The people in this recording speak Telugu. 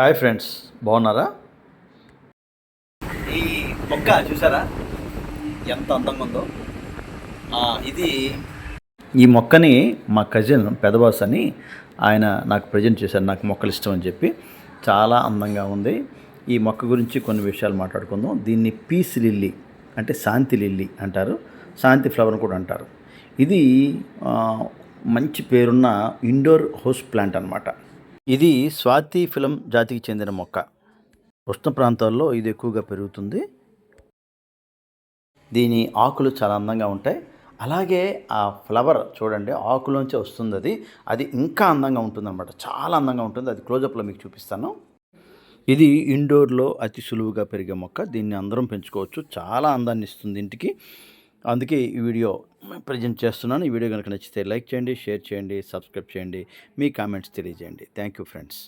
హాయ్ ఫ్రెండ్స్ బాగున్నారా? ఈ మొక్క చూసారా? ఎంత అందంగా ఉందో. ఇది ఈ మొక్కని మా కజిన్ పెదబాస్ అని ఆయన నాకు ప్రజెంట్ చేశారు నాకు మొక్కలు ఇష్టం అని చెప్పి. చాలా అందంగా ఉంది. ఈ మొక్క గురించి కొన్ని విషయాలు మాట్లాడుకుందాం. దీన్ని పీస్ లిల్లీ అంటే శాంతి లిల్లీ అంటారు. శాంతి ఫ్లవర్ కూడా అంటారు. ఇది మంచి పేరున్న ఇండోర్ హౌస్ ప్లాంట్ అన్నమాట. ఇది స్వాతి ఫిలం జాతికి చెందిన మొక్క. ఉష్ణ ప్రాంతాల్లో ఇది ఎక్కువగా పెరుగుతుంది. దీని ఆకులు చాలా అందంగా ఉంటాయి. అలాగే ఆ ఫ్లవర్ చూడండి ఆకులోంచి వస్తుంది అది అది ఇంకా అందంగా ఉంటుందన్నమాట. చాలా అందంగా ఉంటుంది. అది క్లోజప్లో మీకు చూపిస్తాను. ఇది ఇండోర్లో అతి సులువుగా పెరిగే మొక్క. దీన్ని అందరం పెంచుకోవచ్చు. చాలా అందాన్ని ఇస్తుంది ఇంటికి. అందుకే ఈ వీడియో ప్రజెంట్ చేస్తున్నాను. ఈ వీడియో కనుక నచ్చితే లైక్ చేయండి షేర్ చేయండి సబ్స్క్రైబ్ చేయండి మీ కామెంట్స్ తెలియజేయండి. Thank you friends.